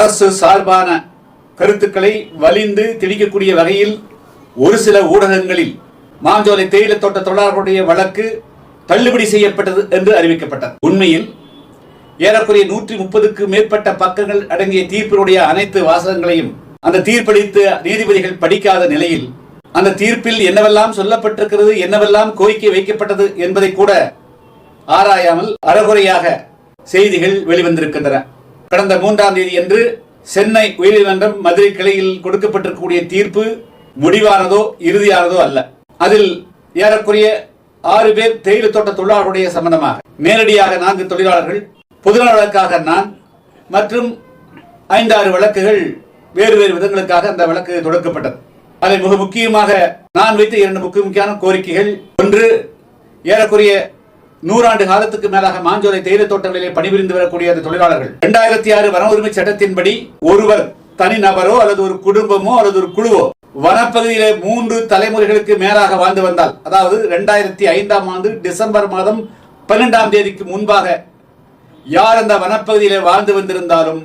அரசு சார்பான கருத்துக்களை வலிந்து திணிக்கக்கூடிய வகையில் ஒரு சில ஊடகங்களில் மாஞ்சோலை தேயிலை தோட்ட தொழிலாளர்களுடைய வழக்கு தள்ளுபடி செய்யப்பட்டது என்று அறிவிக்கப்பட்டது. உண்மையில் ஏறக்குறைய நூற்றி முப்பதுக்கு மேற்பட்ட பக்கங்கள் அடங்கிய தீர்ப்பினுடைய அனைத்து வாசகங்களையும் அந்த தீர்ப்பளித்த நீதிபதிகள் படிக்காத நிலையில் அந்த தீர்ப்பில் என்னவெல்லாம் சொல்லப்பட்டிருக்கிறது என்னவெல்லாம் கோரிக்கை வைக்கப்பட்டது என்பதை கூட ஆராயாமல் அறகுறையாக செய்திகள் வெளிவந்திருக்கின்றன. கடந்த மூன்றாம் தேதி என்று சென்னை உயர்நீதிமன்றம் மதுரை கிளையில் கொடுக்கப்பட்டிருக்கக்கூடிய தீர்ப்பு முடிவானதோ இறுதியானதோ அல்ல. அதில் ஏறக்குறைய ஆறு பேர் தேயிலை தோட்ட தொழிலாளர்களுடைய சம்பந்தமாக. நேரடியாக நான்கு தொழிலாளர்கள் பொதுநல வழக்காக நான் மற்றும் ஐந்தாறு வழக்குகள் வேறு வேறு விதங்களுக்காக அந்த வழக்கு தொடக்கப்பட்டது. அதில் மிக முக்கியமாக நான் வைத்த இரண்டு முக்கிய முக்கியமான கோரிக்கைகள். ஒன்று ஏறக்குறைய நூறாண்டு காலத்துக்கு மேலாக மாஞ்சோலை தேயிலை தோட்டங்களிலே பணிபுரிந்து வரக்கூடிய அந்த தொழிலாளர்கள். இரண்டாயிரத்தி ஆறு வன உரிமை சட்டத்தின்படி ஒருவர் தனிநபரோ அல்லது ஒரு குடும்பமோ அல்லது ஒரு குழுவோ வனப்பகுதியிலே மூன்று தலைமுறைகளுக்கு மேலாக வாழ்ந்து வந்தால் அதாவது இரண்டாயிரத்தி ஐந்தாம் ஆண்டு டிசம்பர் மாதம் பன்னெண்டாம் தேதிக்கு முன்பாக யார் அந்த வனப்பகுதியிலே வாழ்ந்து வந்திருந்தாலும்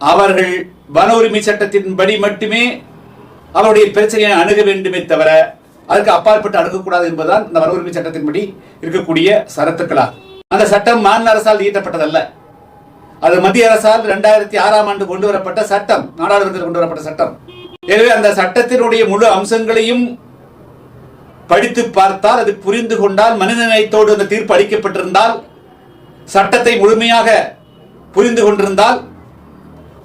அவர்கள் வன உரிமை சட்டத்தின்படி மட்டுமே அவருடைய பிரச்சனையை அணுக வேண்டுமே தவிர அதுக்கு அப்பாற்பட்டு அணுகக்கூடாது என்பதுதான் இந்த வன உரிமை சட்டத்தின்படி இருக்கக்கூடிய சரத்துக்களாகும் அந்த சட்டம் மாநில அரசால் இயற்றப்பட்டதல்ல. அது மத்திய அரசால் இரண்டாயிரத்தி ஆறாம் ஆண்டு கொண்டு வரப்பட்ட சட்டம் நாடாளுமன்றத்தில் கொண்டு வரப்பட்ட சட்டம். எனவே அந்த சட்டத்தினுடைய முழு அம்சங்களையும் படித்து பார்த்தால் அது புரிந்து கொண்டால் மனிதநேயத்தோடு அந்த தீர்ப்பு அளிக்கப்பட்டிருந்தால் சட்டத்தை முழுமையாக புரிந்து கொண்டிருந்தால்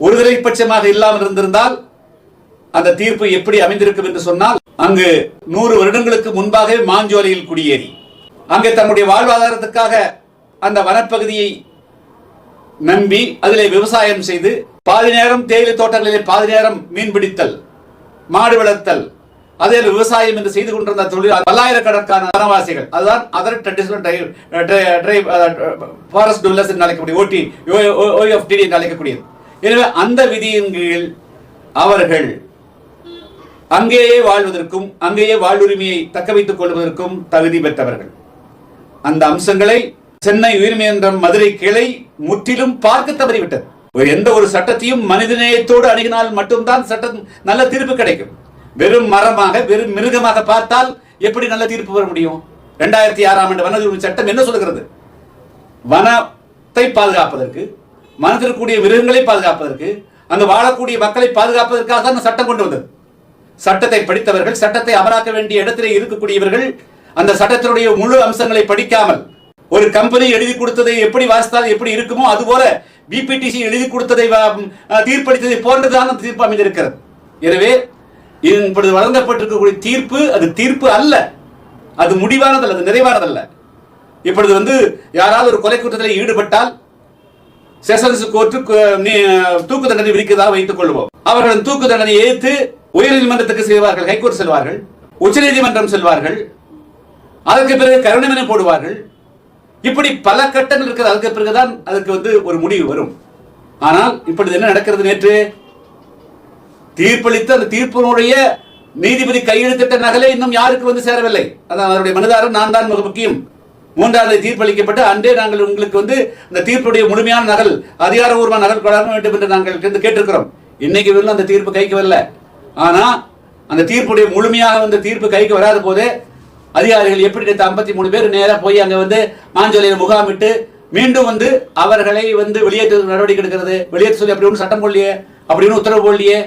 ஒருதலை பட்சமாக இல்லாமல் இருந்திருந்தால் அந்த தீர்ப்பு எப்படி அமைந்திருக்கும் என்று சொன்னால் அங்கு நூறு வருடங்களுக்கு முன்பாகவே மாஞ்சோலையில் குடியேறி அங்கே தன்னுடைய வாழ்வாதாரத்துக்காக அந்த வனப்பகுதியை நம்பி அதிலே விவசாயம் செய்து பாதி நேரம் தேயிலை தோட்டங்களிலே பாதி நேரம் மீன் பிடித்தல் மாடு வளர்த்தல் அதே விவசாயம் என்று செய்து கொண்டிருந்த தொழில் பல்லாயிரக்கணக்கான வனவாசிகள் அதுதான் அதர் ட்ரெடிஷனல் ஃபாரஸ்ட் டுவெல்லர்ஸ் என்று அழைக்கக்கூடிய ஓடி ஓஎஃப்டி என்று அழைக்கக்கூடியது. எனவே அந்த விதியின் கீழ் அவர்கள் அங்கேயே வாழ்வதற்கும் அங்கேயே வாழ்வுரிமையை தக்க வைத்துக் கொள்வதற்கும் தகுதி பெற்றவர்கள். அந்த அம்சங்களை சென்னை உயர்நீதிமன்றம் மதுரை கிளை முற்றிலும் பார்க்க தவறிவிட்டது. ஒரு எந்த ஒரு சட்டத்தையும் மனிதநேயத்தோடு அணுகினால் மட்டும்தான் சட்டம் நல்ல தீர்ப்பு கிடைக்கும். வெறும் மரமாக வெறும் மிருகமாக பார்த்தால் எப்படி நல்ல தீர்ப்பு வர முடியும்? இரண்டாயிரத்தி ஆறாம் ஆண்டு வன உரிமை சட்டம் என்ன சொல்கிறது வனத்தை பாதுகாப்பதற்கு வனத்தில் மிருகங்களை பாதுகாப்பதற்கு அங்கு வாழக்கூடிய மக்களை பாதுகாப்பதற்காக தான் அந்த சட்டம் கொண்டு வந்தது. சட்டத்தை படித்தவர்கள் சட்டத்தை அமலாக்க வேண்டிய இடத்திலே இருக்கக்கூடியவர்கள் அந்த சட்டத்தினுடைய முழு அம்சங்களை படிக்காமல் ஒரு கம்பெனி எழுதி கொடுத்ததை எப்படி வாசித்தால் எப்படி இருக்குமோ அதுபோல பிபிடிசி எழுதி கொடுத்ததை தீர்ப்பளித்ததை போன்றதுதான் அந்த தீர்ப்பு அமைந்திருக்கிறது. எனவே இப்பொழுது வழங்கப்பட்டிருக்கக்கூடிய தீர்ப்பு அது தீர்ப்பு அல்ல. அது முடிவானதல்ல அது நிறைவானதல்ல. இப்பொழுது வந்து யாராவது ஒரு கொலை குற்றத்தில் ஈடுபட்டால் செஷன்ஸ் கோர்ட்டு தூக்கு தண்டனை விதிக்கிறதாக வைத்துக் கொள்வோம். அவர்களின் தூக்கு தண்டனை ஏற்று உயர்நீதிமன்றத்துக்கு செல்வார்கள் ஹைகோர்ட் செல்வார்கள் உச்சநீதிமன்றம் செல்வார்கள் அதற்கு பிறகு கருணமனம் போடுவார்கள். இப்படி பல கட்டங்கள் இருக்கிறது அதுக்கு பிறகுதான் அதுக்கு வந்து ஒரு முடிவு வரும். ஆனால் இப்படி என்ன நடக்கிறது நேற்று? தீர்ப்பளித்த அந்த தீர்ப்பினுடைய நீதிபதி கையெழுத்திட்ட நகலே இன்னும் யாருக்கு வந்து சேரவில்லை. அதான் அவருடைய மனுதாரர் நான் தான் மிக முக்கியம். மூன்றாவது தீர்ப்பளிக்கப்பட்டு அன்றே நாங்கள் உங்களுக்கு வந்து இந்த தீர்ப்புடைய முழுமையான நகல் அதிகாரபூர்வ நகல் வழங்க வேண்டும் என்று நாங்கள் கேட்டிருக்கிறோம். இன்னைக்கு வரலும் அந்த தீர்ப்பு கைக்கு வரல. ஆனா அந்த தீர்ப்புடைய முழுமையாக வந்து தீர்ப்பு கைக்கு வராத போது அதிகாரிகள் எப்படி நேற்று ஐம்பத்தி மூணு பேர் நேராக போய் அங்கே வந்து மாஞ்சோலையில் முகாமிட்டு மீண்டும் வந்து அவர்களை வந்து வெளியேற்ற நடவடிக்கை எடுக்கிறது வெளியேற்ற சொல்லி அப்படி ஒன்றும் சட்டம் போடலையே அப்படி உத்தரவு போடலையே.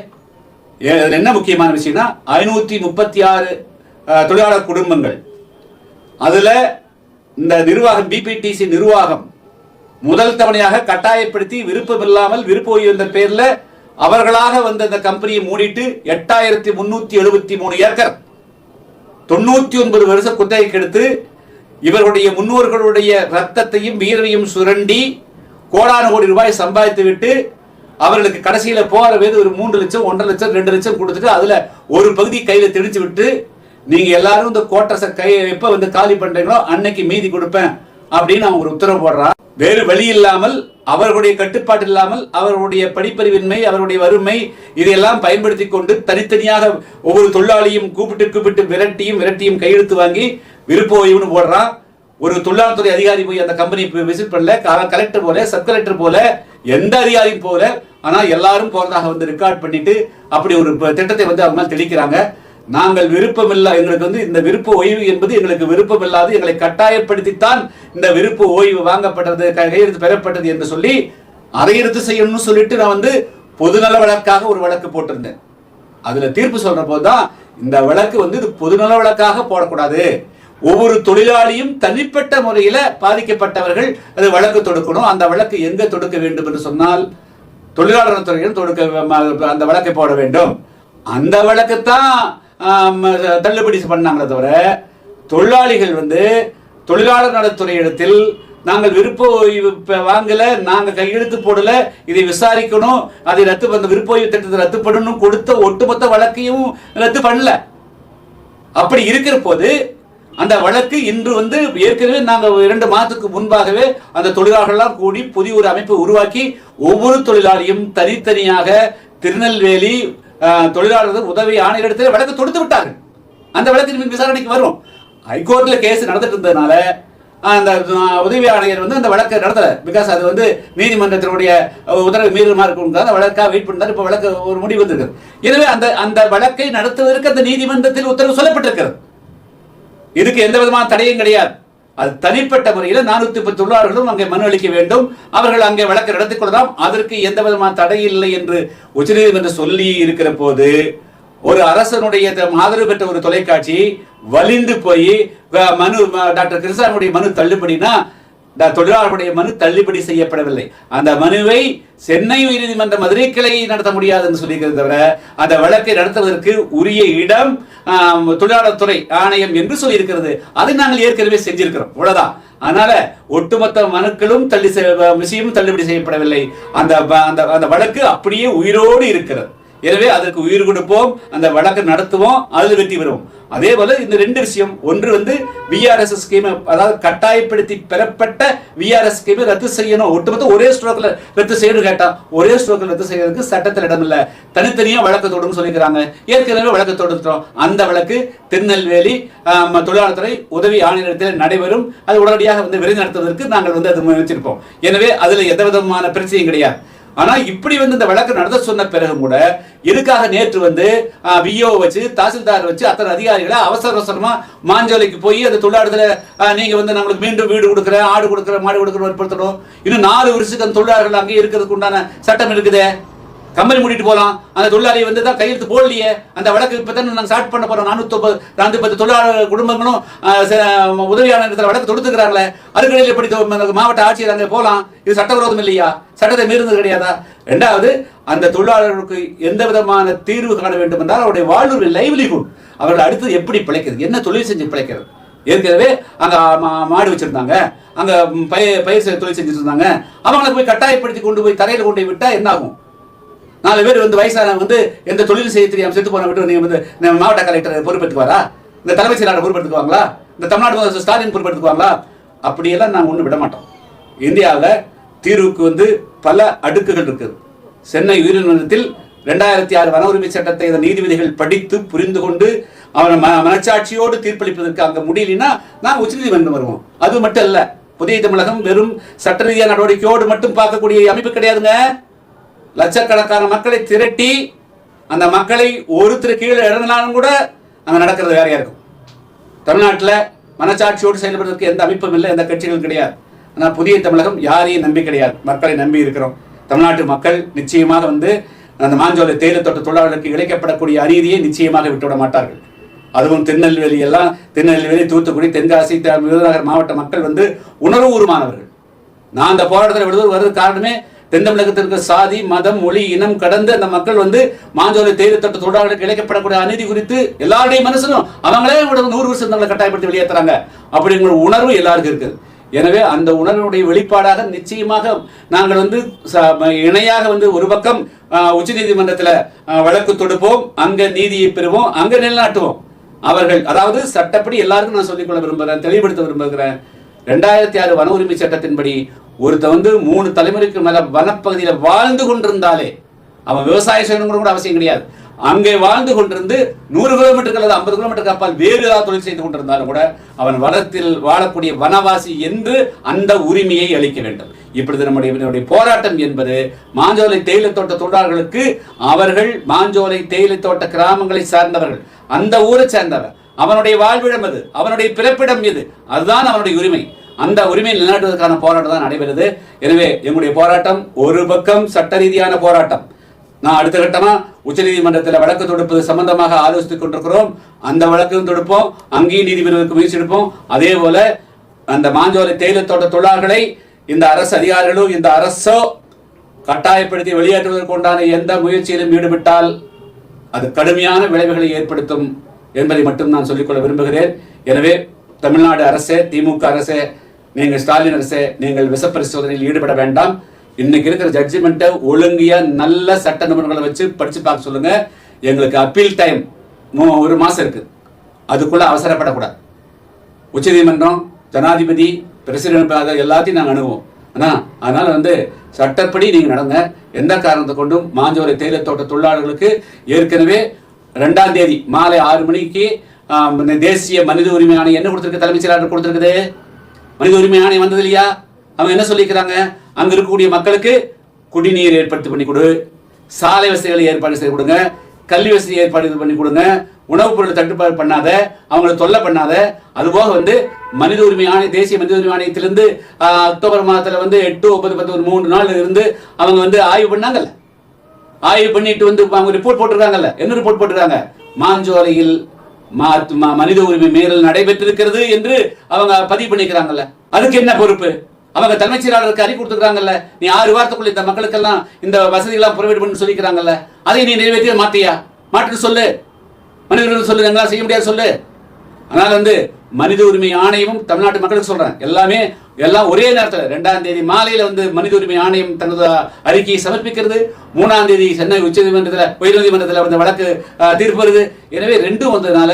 ஏ- என்ன முக்கியமான விஷயம்னா ஐநூற்றி முப்பத்தி ஆறு தொழிலாளர் குடும்பங்கள். அதில் இந்த நிர்வாகம் பிபிடிசி நிர்வாகம் முதல் தவணையாக கட்டாயப்படுத்தி விருப்பம் இல்லாமல் விருப்ப ஓய்வு என்ற அவர்களாக வந்த இந்த கம்பெனியை மூடிட்டு எட்டாயிரத்தி முன்னூத்தி எழுபத்தி மூணு ஏக்கர். தொண்ணூத்தி ஒன்பது வருஷம் குத்தகைக்கு எடுத்து இவர்களுடைய முன்னோர்களுடைய ரத்தத்தையும் வீரரையும் சுரண்டி கோடான கோடி ரூபாய் சம்பாதித்து விட்டு அவர்களுக்கு கடைசியில போற வேது ஒரு மூன்று லட்சம் ஒன்றரை லட்சம் ரெண்டு லட்சம் கொடுத்துட்டு அதுல ஒரு பகுதி கையில திணிச்சு விட்டு நீங்க எல்லாரும் இந்த கோட்டரச கை எப்ப வந்து காலி பண்றீங்களோ அன்னைக்கு மீதி கொடுப்பேன் அப்படின்னு அவங்க ஒரு உத்தரவு போடுறான். வேறு வழி இல்லாமல் அவர்களுடைய கட்டுப்பாடு இல்லாமல் அவர்களுடைய படிப்பறிவின்மை அவருடைய வறுமை இதையெல்லாம் பயன்படுத்தி கொண்டு தனித்தனியாக ஒவ்வொரு தொழிலாளியும் கூப்பிட்டு கூப்பிட்டு விரட்டியும் விரட்டியும் கையெழுத்து வாங்கி விருப்ப ஓய்வுன்னு போடுறான் ஒரு தொழிலாளத்துறை அதிகாரி போய் அந்த கம்பெனி விசிட் பண்ணல. கலெக்டர் போல சப் கலெக்டர் போல எந்த அதிகாரியும் போல ஆனால் எல்லாரும் போறதாக வந்து ரெக்கார்ட் பண்ணிட்டு அப்படி ஒரு திட்டத்தை வந்து அவங்க மேல் தெளிக்கிறாங்க. நாங்கள் விருப்பமில்லா எங்களுக்கு வந்து இந்த விருப்ப ஓய்வு என்பது எங்களுக்கு விருப்பமில்லாது எங்களை கட்டாயப்படுத்தித்தான் இந்த விருப்ப ஓய்வு வாங்கப்பட்டது கையெழுத்து பெறப்பட்டது என்று சொல்லி அதை செய்யணும்னு சொல்லிட்டு நான் வந்து பொதுநல வழக்காக ஒரு வழக்கு போட்டிருந்தேன். அதுல தீர்ப்பு சொல்ற போதுதான் இந்த வழக்கு வந்து இது பொதுநல வழக்காக போடக்கூடாது. ஒவ்வொரு தொழிலாளியும் தனிப்பட்ட முறையில பாதிக்கப்பட்டவர்கள் அது வழக்கு தொடுக்கணும். அந்த வழக்கு எங்க தொடுக்க வேண்டும் என்று சொன்னால் தொழிலாளர் துறையிடம் தொடுக்க அந்த வழக்கை போட வேண்டும். அந்த வழக்கு தான் தள்ளுபடி பண்ணாங்களே தவிர தொழிலாளிகள் வந்து தொழிலாளர் நலத்துறை இடத்தில் நாங்கள் விருப்ப ஓய்வு வாங்கலை நாங்கள் கையெழுத்து போடல இதை விசாரிக்கணும் அதை ரத்து பண்ண விருப்ப ஓய்வு திட்டத்தை ரத்து பண்ணணும் கொடுத்த ஒட்டுமொத்த வழக்கையும் ரத்து பண்ணல. அப்படி இருக்கிற போது அந்த வழக்கு இன்று வந்து ஏற்கனவே நாங்கள் இரண்டு மாதத்துக்கு முன்பாகவே அந்த தொழிலாளர்கள்லாம் கூடி புதிய ஒரு அமைப்பை உருவாக்கி ஒவ்வொரு தொழிலாளியும் தனித்தனியாக திருநெல்வேலி தொழிலாளர்கள் உதவி ஆணையரிடத்தில் வழக்கு தொடுத்து விட்டார் அந்த வழக்கு மீன் விசாரணைக்கு வரும் ஹைகோர்ட்ல கேஸ் நடந்துட்டு இருந்ததுனால அந்த உதவி ஆணையர் வந்து அந்த வழக்கை நடத்தல. பிகாஸ் அது வந்து நீதிமன்றத்தினுடைய அஹ், உத்தரவு மீறுமா இருக்கும் அந்த வழக்காக வெயிட் பண்ணாரு இப்போ வழக்கு ஒரு முடிவு வந்திருக்குது. எனவே அந்த அந்த வழக்கை நடத்துவதற்கு அந்த நீதிமன்றத்தில் உத்தரவு சொல்லப்பட்டிருக்கிறது. இதுக்கு எந்த விதமான தடையும் கிடையாது. அது தனிப்பட்ட முறையில் நானூத்தி பத்து தொழிலாளர்களும் அங்கே மனு அளிக்க வேண்டும். அவர்கள் அங்கே வழக்கு நடத்திக் கொள்ளலாம். அதற்கு எந்த விதமான தடை இல்லை என்று உச்சநீதிமன்றம் சொல்லி இருக்கிற போது ஒரு அரசனுடைய ஆதரவு பெற்ற ஒரு தொலைக்காட்சி வலிந்து போய் மனு டாக்டர் கிருஷ்ணனுடைய மனு தள்ளுபடினா தொழிலாளர்களுடைய மனு தள்ளுபடி செய்யப்படவில்லை. அந்த மனுவை சென்னை உயர்நீதிமன்ற மதுரை கிளை நடத்த முடியாதுன்னு சொல்லியிருக்கிறது தவிர அந்த வழக்கை நடத்துவதற்கு உரிய இடம் தொழிலாளர் துறை ஆணையம் என்று சொல்லியிருக்கிறது. அதை நாங்கள் ஏற்கனவே செஞ்சிருக்கிறோம். அவ்வளவுதான் அதனால ஒட்டுமொத்த மனுக்களும் தள்ளி விஷயமும் தள்ளுபடி செய்யப்படவில்லை. அந்த அந்த அந்த வழக்கு அப்படியே உயிரோடு இருக்கிறது. எனவே அதற்கு உயிர் கொடுப்போம் அந்த வழக்கு நடத்துவோம் அதில் வெற்றி பெறுவோம். அதே போல இந்த ரெண்டு விஷயம் ஒன்று வந்து விஆர்எஸ் ஸ்கீம் அதாவது கட்டாயப்படுத்தி பெறப்பட்ட விஆர்எஸ் ஸ்கீமை ரத்து செய்யணும். ஒட்டுமொத்த ஒரே ஸ்ட்ரோக்ல ரத்து செய்யணும் கேட்டா ஒரே ஸ்ட்ரோக்ல ரத்து செய்யறதுக்கு சட்டத்தில் இடம் இல்ல தனித்தனியா வழக்கு தொடுன்னு சொல்லிக்கிறாங்க. ஏற்கனவே வழக்கு தொடுத்துட்டோம். அந்த வழக்கு திருநெல்வேலி தொழிலாளர் துறை உதவி ஆணையத்தில் நடைபெறும். அது உடனடியாக வந்து விரைந்து நடத்துவதற்கு நாங்கள் வந்து அது முயற்சிருப்போம் எனவே அதுல எந்த விதமான பிரச்சனையும் கிடையாது. ஆனா இப்படி வந்து இந்த வழக்கு நடத்த சொன்ன பிறகு கூட எதுக்காக நேற்று வந்து விஓ வச்சு தாசில்தார் வச்சு அத்தனை அதிகாரிகளை அவசர அவசரமா மாஞ்சோலைக்கு போய் அந்த தொழிலாளர்களை நீங்கள் நீங்க வந்து நம்மளுக்கு மீண்டும் வீடு கொடுக்குற ஆடு கொடுக்குற மாடு கொடுக்குற வற்புறுத்தணும் இன்னும் நாலு வருஷத்துக்கு அந்த தொழிலாளர்கள் அங்கே இருக்கிறதுக்கு உண்டான சட்டம் இருக்குதே. கம்மல் மூடிட்டு போகலாம் அந்த தொழிலாளி வந்து தான் கையெழுத்து போடலையே. அந்த வழக்கு இப்போ தான் நாங்கள் ஸ்டார்ட் பண்ண போகிறோம் நானூற்றி முப்பது நானூற்றி பத்து தொழிலாளர் குடும்பங்களும் உதவியான இடத்துல வழக்கு தொடுத்துக்கிறாங்களே. அதுக்கடையில் எப்படி மாவட்ட ஆட்சியர் அங்கே போகலாம் இது சட்டவிரோதம் இல்லையா? சட்டத்தை மீறுந்தது கிடையாதா? ரெண்டாவது அந்த தொழிலாளர்களுக்கு எந்த விதமான தீர்வு காண வேண்டும் என்றால் அவருடைய வாழ்வு லைவ்லிஹுட் அவர்கள் அடுத்து எப்படி பிழைக்கிறது? என்ன தொழில் செஞ்சு பிழைக்கிறது? ஏற்கனவே அங்கே மாடு வச்சுருந்தாங்க. அங்கே பயிர் பயிர் தொழில் செஞ்சுட்டு இருந்தாங்க. அவங்களை போய் கட்டாயப்படுத்தி கொண்டு போய் தரையில் கொண்டு போய் விட்டால் என்ன ஆகும் நாலு பேர் வந்து வயசானவங்க வந்து எந்த தொழில் செய்ய தெரியாம செத்து போன விட்டு நீங்க வந்து மாவட்ட கலெக்டர் பொறுப்பெடுத்துக்குவாரா? இந்த தலைமைச் செயலாளர் பொறுப்பெடுத்துக்குவாங்களா? இந்த தமிழ்நாடு ஸ்டாலின் பொறுப்பெடுத்துக்குவாங்களா? அப்படியெல்லாம் நாங்கள் ஒன்றும் விட மாட்டோம். இந்தியாவில் தீர்வுக்கு வந்து பல அடுக்குகள் இருக்குது. சென்னை உயிரிழந்தத்தில் ரெண்டாயிரத்தி ஆறு வன உரிமை சட்டத்தை நீதிபதிகள் படித்து புரிந்து கொண்டு அவனை ம மனச்சாட்சியோடு தீர்ப்பளிப்பதற்கு அங்கே முடியலன்னா நாங்கள் உச்சநீதிமன்றம் வருவோம். அது மட்டும் இல்லை புதிய தமிழகம் வெறும் சட்ட ரீதியான நடவடிக்கையோடு மட்டும் பார்க்கக்கூடிய அமைப்பு கிடையாதுங்க. லட்சக்கணக்கான மக்களை திரட்டி அந்த மக்களை ஒருத்தர் கீழே இறங்கினாலும் கூட அங்கே நடக்கிறது வேறையாக இருக்கும். தமிழ்நாட்டில் மனசாட்சியோடு செயல்படுவதற்கு எந்த அமைப்பும் இல்லை எந்த கட்சிகளும் கிடையாது. ஆனால் புதிய தமிழகம் யாரையும் நம்பி கிடையாது. மக்களை நம்பி இருக்கிறோம். தமிழ்நாட்டு மக்கள் நிச்சயமாக வந்து அந்த மாஞ்சோலை தேயிலை தோட்ட தொழிலாளர்களுக்கு இழைக்கப்படக்கூடிய அநீதியை நிச்சயமாக விட்டுவிட மாட்டார்கள். அதுவும் திருநெல்வேலி எல்லாம் திருநெல்வேலி தூத்துக்குடி தென்காசி விருதுநகர் மாவட்ட மக்கள் வந்து உணர்வுபூர்வமானவர்கள் நான் அந்த போராட்டத்தில் விடுவது வர்றது காரணமே தென் தமிழகத்திற்கு சாதி மதம் மொழி இனம் கடந்து அந்த மக்கள் வந்து மாஞ்சோலை தேயிலை தோட்ட தொழிலாளர்களுக்கு இழைக்கப்படக்கூடிய அநீதி குறித்து எல்லாருடைய மனசிலும் அவங்களே அவங்களோட நூறு வருஷம் தங்களை கட்டாயப்படுத்தி வெளியேற்றுறாங்க அப்படிங்கிற உணர்வு எல்லாருக்கும் இருக்குது எனவே அந்த உணர்வுடைய வெளிப்பாடாக நிச்சயமாக நாங்கள் வந்து ச- இணையாக வந்து ஒரு பக்கம் உச்ச நீதிமன்றத்தில் வழக்கு தொடுப்போம். அங்க நீதியை பெறுவோம். அங்க நிலைநாட்டுவோம். அவர்கள் அதாவது சட்டப்படி எல்லாருக்கும் நான் சொல்லிக்கொள்ள விரும்புகிறேன் தெளிவுபடுத்த விரும்புகிறேன். ரெண்டாயிரத்தி ஆறு வன உரிமை சட்டத்தின்படி ஒருத்த வந்து மூணு தலைமுறைக்கு மேல வனப்பகுதியில வாழ்ந்து கொண்டிருந்தாலே அவன் விவசாயம் செய்யணுங்கிற கூட அவசியம் கிடையாது. அங்கே வாழ்ந்து கொண்டிருந்து நூறு கிலோமீட்டருக்கு அல்லது ஐம்பது கிலோமீட்டருக்கு அப்பால் வேறு ஏதாவது தொழில் செய்து கொண்டிருந்தாலும் கூட அவன் வனத்தில் வாழக்கூடிய வனவாசி என்று அந்த உரிமையை அளிக்க வேண்டும். இப்பொழுது நம்முடைய நம்முடைய போராட்டம் என்பது மாஞ்சோலை தேயிலை தோட்ட தொழிலாளர்களுக்கு அவர்கள் மாஞ்சோலை தேயிலை தோட்ட கிராமங்களை சார்ந்தவர்கள் அந்த ஊரை சேர்ந்தவர். அவனுடைய வாழ்விடம் அது அவனுடைய பிறப்பிடம் எது? அதுதான் அவனுடைய உரிமை. அந்த உரிமையை நிலைநாட்டுவதற்கான போராட்டம் தான் நடைபெறுது. எனவே எங்களுடைய போராட்டம் ஒரு பக்கம் சட்ட ரீதியான போராட்டம். நான் அடுத்த கட்டமாக உச்சநீதிமன்றத்தில் வழக்கு தொடுப்பது சம்பந்தமாக ஆலோசித்துக் கொண்டிருக்கிறோம். அந்த வழக்கும் தொடுப்போம். அங்கேயும் நீதிபதிகளுக்கு முயற்சி எடுப்போம். அதே போல அந்த மாஞ்சோலை தேயிலை தோட்ட தொழிலாளர்களை இந்த அரசு அதிகாரிகளோ இந்த அரசோ கட்டாயப்படுத்தி வெளியேற்றுவதற்கு உண்டான எந்த முயற்சியிலும் ஈடுபட்டால் அது கடுமையான விளைவுகளை ஏற்படுத்தும் என்பதை மட்டும் நான் சொல்லிக்கொள்ள விரும்புகிறேன். எனவே தமிழ்நாடு அரசே திமுக அரசே நீங்கள் ஸ்டாலின் அரசே நீங்கள் விஷ பரிசோதனையில் ஈடுபட வேண்டாம். இன்னைக்கு இருக்கிற ஜட்ஜ்மெண்ட்டை ஒழுங்கிய நல்ல சட்ட நிபுணர்களை வச்சு படிச்சு பார்க்க சொல்லுங்க. எங்களுக்கு அப்பீல் டைம் ஒரு மாசம் இருக்கு. அதுக்குள்ள அவசரப்படக்கூடாது. உச்சநீதிமன்றம் ஜனாதிபதி பிரசிடென்ட் எல்லாத்தையும் நாங்கள் அணுகுவோம். ஆனால் அதனால் வந்து சட்டப்படி நீங்கள் நடங்க. எந்த காரணத்தை கொண்டும் மாஞ்சோலை தேயிலை தோட்ட தொழிலாளர்களுக்கு ஏற்கனவே ரெண்டாம் தேதி மாலை ஆறு மணிக்கு இந்த தேசிய மனித உரிமை ஆணையம் என்ன கொடுத்துருக்கு? தலைமைச் செயலாளர் கொடுத்துருக்குது. மனித உரிமை ஆணையம் வந்தது இல்லையா? அவங்க என்ன சொல்லிக்கிறாங்க அங்க இருக்கக்கூடிய மக்களுக்கு குடிநீர் ஏற்படுத்தி பண்ணி கொடு. சாலை வசதிகளை ஏற்பாடு செய்து கொடுங்க. கல்வி வசதி ஏற்பாடு பண்ணி கொடுங்க. உணவுப் பொருள் தட்டுப்பாடு பண்ணாத அவங்கள தொல்லை பண்ணாத. அதுபோக வந்து மனித உரிமை ஆணைய தேசிய மனித உரிமை ஆணையத்திலிருந்து அக்டோபர் மாதத்தில் வந்து எட்டு ஒன்பது பத்து ஒரு மூணு நாள் இருந்து அவங்க வந்து ஆய்வு பண்ணாங்கல்ல. ஆய்வு பண்ணிட்டு வந்து அவங்க ரிப்போர்ட் போட்டிருக்காங்கல்ல. என்ன ரிப்போர்ட் போட்டிருக்காங்க? மாஞ்சோலையில் மனித உரிமை மீறல் நடைபெற்றிருக்கிறது என்று அவங்க பதிவு பண்ணிக்கிறாங்கல்ல. அதுக்கு என்ன பொறுப்பு? அவங்க தலைமைச் செயலாளருக்கு அறிக்கை கொடுத்துருக்காங்கல்ல நீ ஆறு வாரத்துக்குள்ள இந்த மக்களுக்கெல்லாம் இந்த வசதிகள்லாம் ப்ரொவைட் பண்ணி சொல்லிக்கிறாங்கல்ல. அதை நீ நிறைவேற்றிய மாத்தியா? மாற்று சொல்லு. மனித உரிமை சொல்லு எங்களால் செய்ய முடியாது சொல்லு. அதனால் வந்து மனித உரிமை ஆணையமும் தமிழ்நாட்டு மக்களுக்கு சொல்றேன். எல்லாமே எல்லாம் ஒரே நேரத்தில். ரெண்டாம் தேதி மாலையில வந்து மனித உரிமை ஆணையம் தனது அறிக்கையை சமர்ப்பிக்கிறது. மூணாம் தேதி சென்னை உச்சநீதிமன்றத்தில் உயர்நீதிமன்றத்தில் வந்து வழக்கு தீர்ப்பு வருது. எனவே ரெண்டும் வந்ததுனால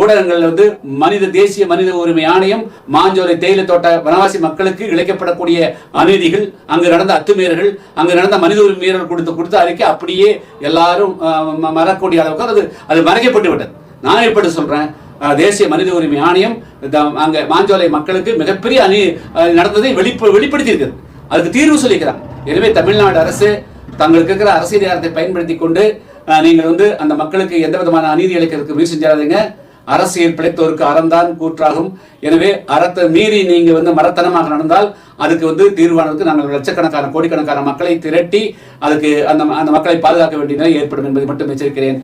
ஊடகங்கள்ல வந்து மனித தேசிய மனித உரிமை ஆணையம் மாஞ்சோலை தேயிலை தோட்ட வனவாசி மக்களுக்கு இழைக்கப்படக்கூடிய அநீதிகள் அங்கு நடந்த அத்துமீறல்கள் அங்கு நடந்த மனித உரிமை மீறல் கொடுத்து கொடுத்த அறிக்கை அப்படியே எல்லாரும் மறக்கூடிய மறக்கக்கூடிய அளவுக்கு அது அது மறைக்கப்பட்டு விட்டது நான் எப்படி சொல்றேன்? தேசிய மனித உரிமை ஆணையம் அங்கே மாஞ்சோலை மக்களுக்கு மிகப்பெரிய அணி நடந்ததை வெளிப்ப வெளிப்படுத்தியிருக்கிறது. அதுக்கு தீர்வு சொல்லிக்கிறாங்க எனவே தமிழ்நாடு அரசு தங்களுக்கு இருக்கிற அரசியல் அதிகாரத்தை பயன்படுத்தி கொண்டு நீங்கள் வந்து அந்த மக்களுக்கு எந்த விதமான அநீதி அளிக்கிறதுக்கு முயற்சி செய்யாதீங்க. அரசியல் பிழைத்தோருக்கு அறந்தான் கூற்றாகும். எனவே அறத்தை மீறி நீங்க வந்து மரத்தனமாக நடந்தால் அதுக்கு வந்து தீர்வானதுக்கு நாங்கள் லட்சக்கணக்கான கோடிக்கணக்கான மக்களை திரட்டி அதுக்கு அந்த அந்த மக்களை பாதுகாக்க வேண்டிய நிலை ஏற்படும் என்பதை மட்டும் எச்சரிக்கிறேன்.